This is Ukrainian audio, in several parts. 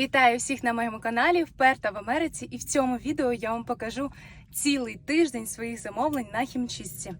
Вітаю всіх на моєму каналі Вперта в Америці, і в цьому відео я вам покажу цілий тиждень своїх замовлень на хімчистці.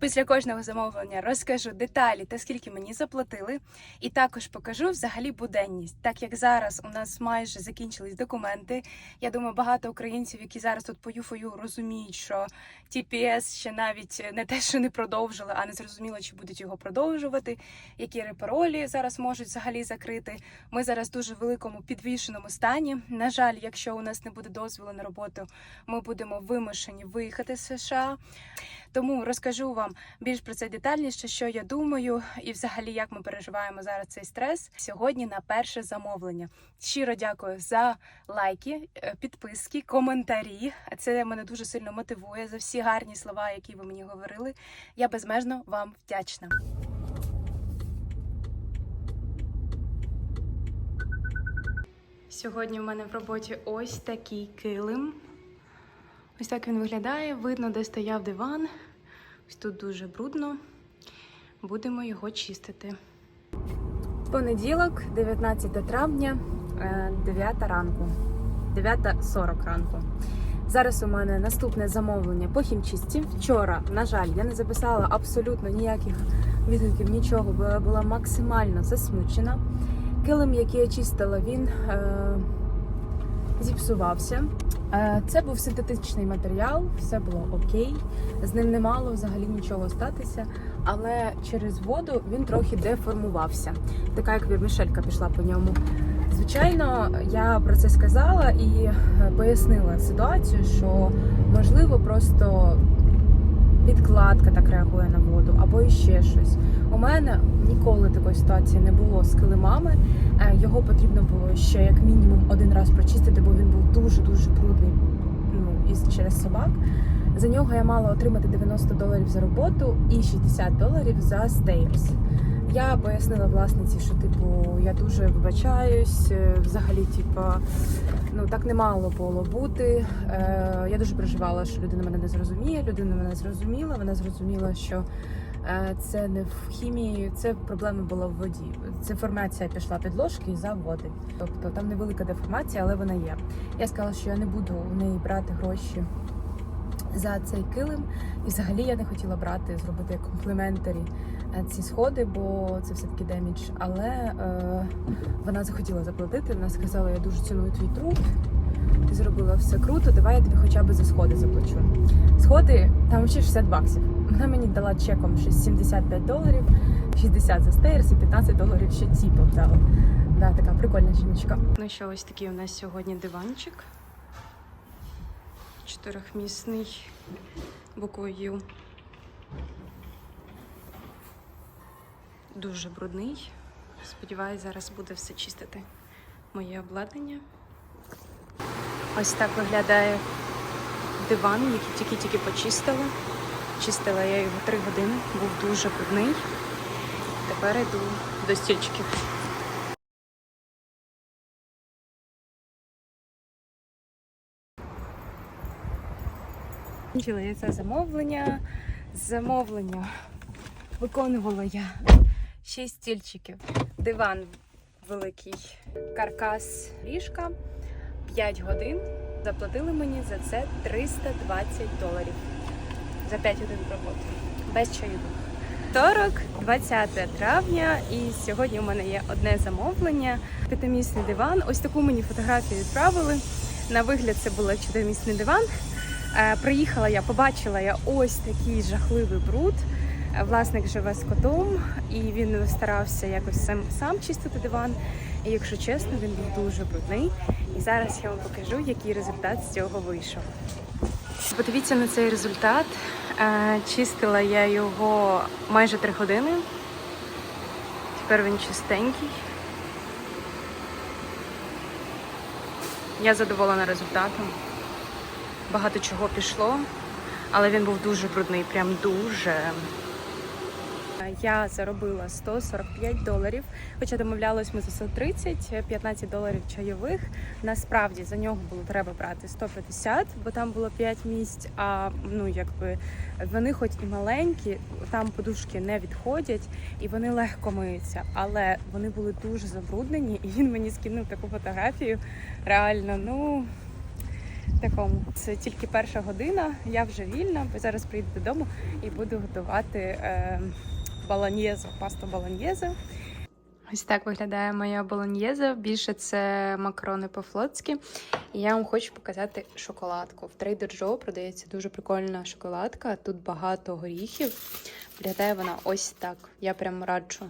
Після кожного замовлення розкажу деталі та скільки мені заплатили, і також покажу взагалі буденність. Так як зараз у нас майже закінчились документи. Я думаю, багато українців, які зараз тут по ЮФОЮ, розуміють, що TPS ще навіть не те, що не продовжили, а не зрозуміло, чи будуть його продовжувати, які репаролі зараз можуть взагалі закрити. Ми зараз дуже в великому підвішеному стані. На жаль, якщо у нас не буде дозволу на роботу, ми будемо вимушені виїхати з США. Тому розкажу вам більш про це детальніше, що я думаю, і взагалі як ми переживаємо зараз цей стрес сьогодні на перше замовлення. Щиро дякую за лайки, е, підписки, коментарі. Це мене дуже сильно мотивує за всі гарні слова, які ви мені говорили. Я безмежно вам вдячна. Сьогодні в мене в роботі ось такий килим. Ось так він виглядає. Видно, де стояв диван. Ось тут дуже брудно. Будемо його чистити. Понеділок, 19 травня, е, 9 ранку. 9.40 ранку. Зараз у мене наступне замовлення по хімчистці. Вчора, на жаль, я не записала абсолютно ніяких відгуків, нічого, бо я була максимально засмучена. Килим, який я чистила, він е, зіпсувався. Е, Це був синтетичний матеріал, все було окей. З ним не мало взагалі нічого статися, але через воду він трохи деформувався. Така як вірмішелька пішла по ньому. Звичайно, я про це сказала і е, пояснила ситуацію, що можливо просто підкладка так реагує на воду або іще щось. У мене ніколи такої ситуації не було з килимами. Е, Його потрібно було ще як мінімум один раз прочистити, бо він був дуже дуже брудний ну, із через собак. За нього я мала отримати 90 доларів за роботу і 60 доларів за стейрс. Я пояснила власниці, що типу я дуже вибачаюсь. е, Взагалі, типу, ну так не мало було бути. Е, я дуже переживала, що людина мене не зрозуміє. Людина мене зрозуміла. Вона зрозуміла, що е, це не в хімії, це проблема була в воді. Це формація пішла під ложки і за води. Тобто там невелика деформація, але вона є. Я сказала, що я не буду в неї брати гроші за цей килим. І взагалі я не хотіла брати, зробити як компліментарі е, ці сходи, бо це все-таки демідж. Але е, вона захотіла заплатити. Вона сказала, я дуже ціную твій труд. Ти зробила все круто, давай я тобі хоча б за сходи заплачу. Сходи там ще 60 баксів. Вона мені дала чеком щось 75 доларів, 60 за стейрс і 15 доларів ще ціпом дала. Да, така прикольна жіночка. Ну що, ось такий у нас сьогодні диванчик. Чотирьохмісний буквою. Дуже брудний. Сподіваюсь, зараз буде все чистити моє обладнання. Ось так виглядає диван, який тільки-тільки почистила. Чистила я його три години, був дуже брудний. Тепер йду до стільчиків. Закінчила я це замовлення. Замовлення виконувала я шість стільчиків. Диван великий, каркас ліжка, 5 годин. Заплатили мені за це 320 доларів за 5 годин роботи. Без чаю. Второк, 20 травня, і сьогодні у мене є одне замовлення. П'ятимісний диван. Ось таку мені фотографію відправили. На вигляд це був чотиримісний диван. Е, Приїхала я, побачила я ось такий жахливий бруд. Власник живе з котом, і він старався якось сам, сам чистити диван. І якщо чесно, він був дуже брудний. І зараз я вам покажу, який результат з цього вийшов. Подивіться на цей результат. Е, Чистила я його майже три години. Тепер він чистенький. Я задоволена результатом. Багато чого пішло, але він був дуже брудний, прям дуже. Я заробила 145 доларів. Хоча домовлялись ми за 130, 15 доларів чайових. Насправді за нього було треба брати 150, бо там було 5 місць. А ну якби вони, хоч і маленькі, там подушки не відходять і вони легко миються, але вони були дуже забруднені. І він мені скинув таку фотографію. Реально, ну такому. Це тільки перша година. Я вже вільна, зараз прийду додому і буду готувати е, баланьєзу, пасту баланьєзу. Ось так виглядає моя болоньєза. Більше це макарони по-флотськи. І я вам хочу показати шоколадку. В Trader Joe продається дуже прикольна шоколадка. Тут багато горіхів. Виглядає вона ось так. Я прям раджу.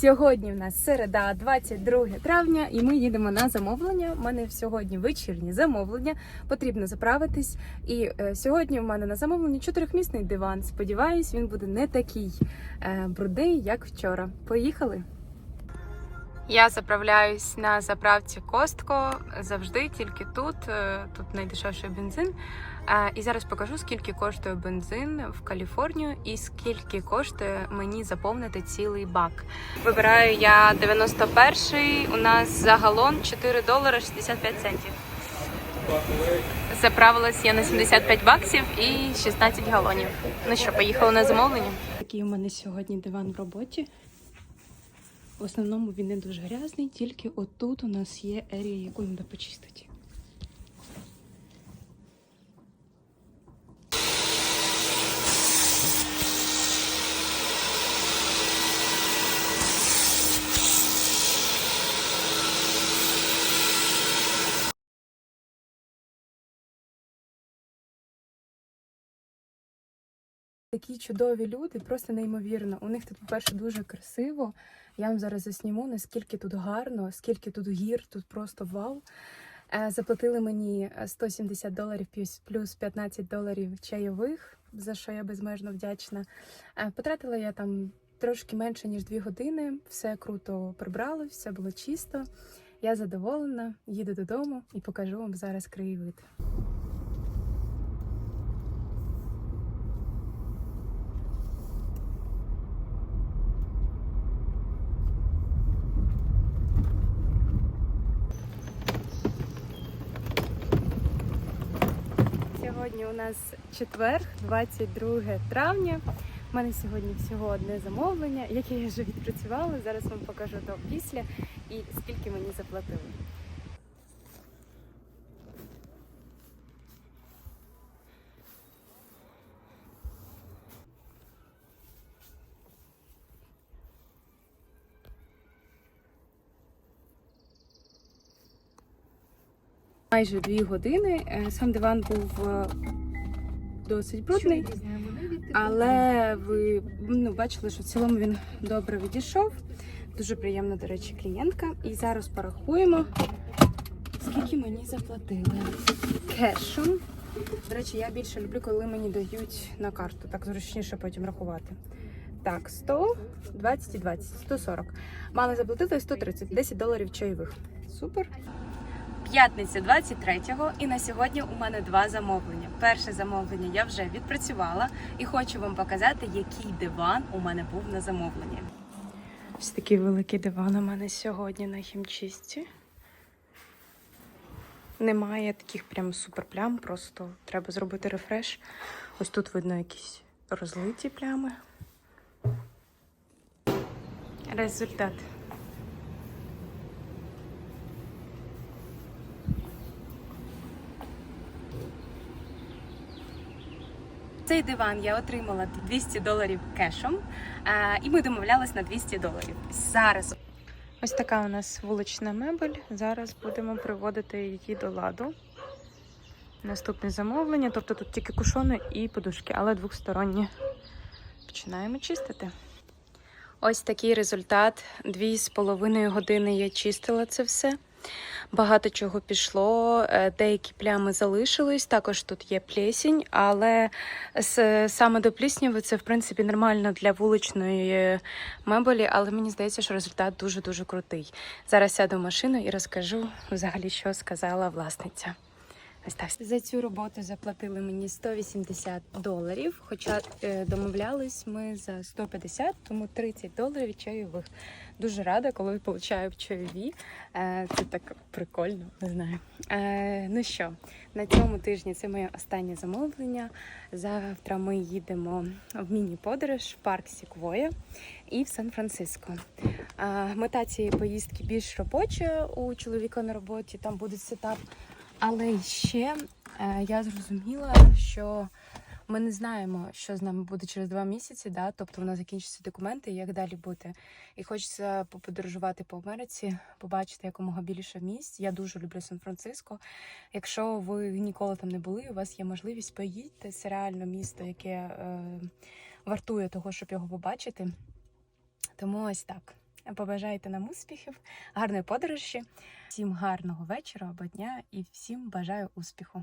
Сьогодні в нас середа, 22 травня, і ми їдемо на замовлення. У мене сьогодні вечірні замовлення. Потрібно заправитись. І е, сьогодні в мене на замовленні чотирьохмісний диван. Сподіваюсь, він буде не такий е, брудний, як вчора. Поїхали. Я заправляюсь на заправці Костко завжди, тільки тут. Е, Тут найдешевший бензин. І зараз покажу, скільки коштує бензин в Каліфорнію і скільки коштує мені заповнити цілий бак. Вибираю я 91-й. У нас за галон 4 долари 65 центів. Заправилась я на 75 баксів і 16 галонів. Ну що, поїхали на замовлення? Такий у мене сьогодні диван в роботі. В основному він не дуже грязний, тільки отут у нас є ерія, яку треба почистити. Такі чудові люди, просто неймовірно. У них тут, по-перше, дуже красиво. Я вам зараз засніму, наскільки тут гарно, скільки тут гір, тут просто вау. Е, Заплатили мені 170 доларів плюс- плюс 15 доларів чайових, за що я безмежно вдячна. Е, Потратила я там трошки менше, ніж 2 години. Все круто прибрали, все було чисто. Я задоволена, їду додому і покажу вам зараз краєвид. Сьогодні у нас четвер, 22 травня. У мене сьогодні всього одне замовлення, яке я вже відпрацювала. Зараз вам покажу до після і скільки мені заплатили. Майже дві години. Е, Сам диван був е, досить брудний. Але ви ну, бачили, що в цілому він добре відійшов. Дуже приємна, до речі, клієнтка. І зараз порахуємо, скільки мені заплатили. Кешом. До речі, я більше люблю, коли мені дають на карту. Так зручніше потім рахувати. Так, 100, 20 і 20, 140. Мали заплатити 130, 10 доларів чайових. Супер. П'ятниця 23-го, і на сьогодні у мене два замовлення. Перше замовлення я вже відпрацювала і хочу вам показати, який диван у мене був на замовленні. Ось такий великий диван у мене сьогодні на хімчисті. Немає таких прям суперплям, просто треба зробити рефреш. Ось тут видно якісь розлиті плями. Результат. Цей диван я отримала 200 доларів кешом, і ми домовлялись на 200 доларів. Зараз ось така у нас вулична мебель. Зараз будемо приводити її до ладу. Наступне замовлення, тобто тут тільки кушони і подушки, але двохсторонні. Починаємо чистити. Ось такий результат. Дві з половиною години я чистила це все. Багато чого пішло, е, деякі плями залишились. Також тут є плесінь, але саме до плісняви це в принципі нормально для вуличної мебелі, але мені здається, що результат дуже дуже крутий. Зараз сяду в машину і розкажу взагалі, що сказала власниця. Ось. За цю роботу заплатили мені 180 доларів, хоча е, домовлялись ми за 150, тому 30 доларів чайових. Дуже рада, коли получаю чайові. Е, це так прикольно, не знаю. Е, ну що, на цьому тижні це моє останнє замовлення. Завтра ми їдемо в міні-подорож в парк Сіквоя і в Сан-Франциско. Мета цієї поїздки більш робоча у чоловіка на роботі, там буде сетап. Але ще е, я зрозуміла, що ми не знаємо, що з нами буде через два місяці, да? тобто в нас закінчаться документи, і як далі бути. І хочеться поподорожувати по Америці, побачити якомога більше місць. Я дуже люблю Сан-Франциско. Якщо ви ніколи там не були, у вас є можливість поїдьте. Це реально місто, яке е, вартує того, щоб його побачити. Тому ось так. Побажайте нам успіхів, гарної подорожі, всім гарного вечора або дня і всім бажаю успіху.